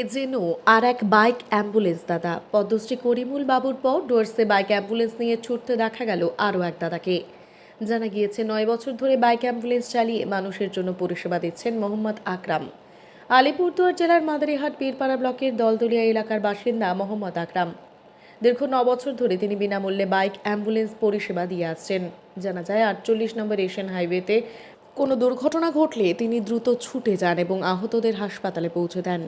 এ যেন আর এক bike ambulance দাদা। পদ্মশ্রী করিমুল বাবুর পর ডোর্সে বাইক অ্যাম্বুলেন্স নিয়ে ছুটতে দেখা গেল আরও এক দাদাকে। জানা গিয়েছে, নয় বছর ধরে বাইক অ্যাম্বুলেন্স চালিয়ে মানুষের জন্য পরিষেবা দিচ্ছেন মোহাম্মদ আকরাম। আলিপুরদুয়ার জেলার মাদারিহাট পীরপাড়া ব্লকের দলদলিয়া এলাকার বাসিন্দা মোহাম্মদ আকরাম। দীর্ঘ ন বছর ধরে তিনি বিনামূল্যে বাইক অ্যাম্বুলেন্স পরিষেবা দিয়ে আসছেন। জানা যায়, আটচল্লিশ নম্বর এশিয়ান হাইওয়েতে কোনো দুর্ঘটনা ঘটলে তিনি দ্রুত ছুটে যান এবং আহতদের হাসপাতালে পৌঁছে দেন।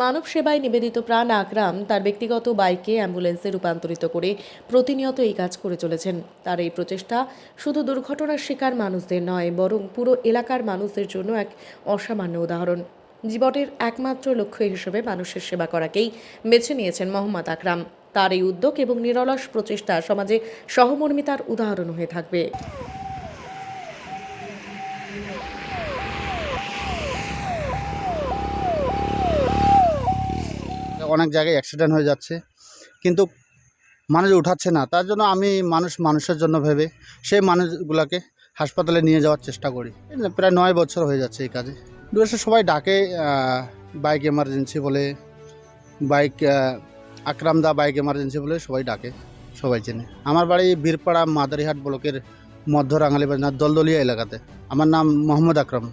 মানব সেবায় নিবেদিত প্রাণ আকরাম তার ব্যক্তিগত বাইকে অ্যাম্বুলেন্সে রূপান্তরিত করে প্রতিনিয়ত এই কাজ করে চলেছেন। তার এই প্রচেষ্টা শুধু দুর্ঘটনার শিকার মানুষদের নয়, বরং পুরো এলাকার মানুষদের জন্য এক অসামান্য উদাহরণ। জীবনের একমাত্র লক্ষ্য হিসেবে মানুষের সেবা করাকেই বেছে নিয়েছেন মোহাম্মদ আকরাম। তার এই উদ্যোগ এবং নিরলস প্রচেষ্টা সমাজে সহমর্মিতার উদাহরণ হয়ে থাকবে। অনেক জায়গায় অ্যাক্সিডেন্ট হয়ে যাচ্ছে। কিন্তু মানুষ উঠাচ্ছে না। তার জন্য আমি মানুষ মানুষের জন্য ভেবে সেই মানুষগুলোকে হাসপাতালে নিয়ে যাওয়ার চেষ্টা করি। প্রায় নয় বছর হয়ে যাচ্ছে এই কাজে। ডুয়েসে সবাই ডাকে বাইক এমার্জেন্সি বলে বাইক আকরাম দা বাইক এমার্জেন্সি বলে সবাই ডাকে, সবাই চেনে। আমার বাড়ি বীরপাড়া মাদারিহাট ব্লকের মধ্য রাঙালি বাজনা দলদলিয়া এলাকাতে। আমার নাম মোহাম্মদ আকরাম।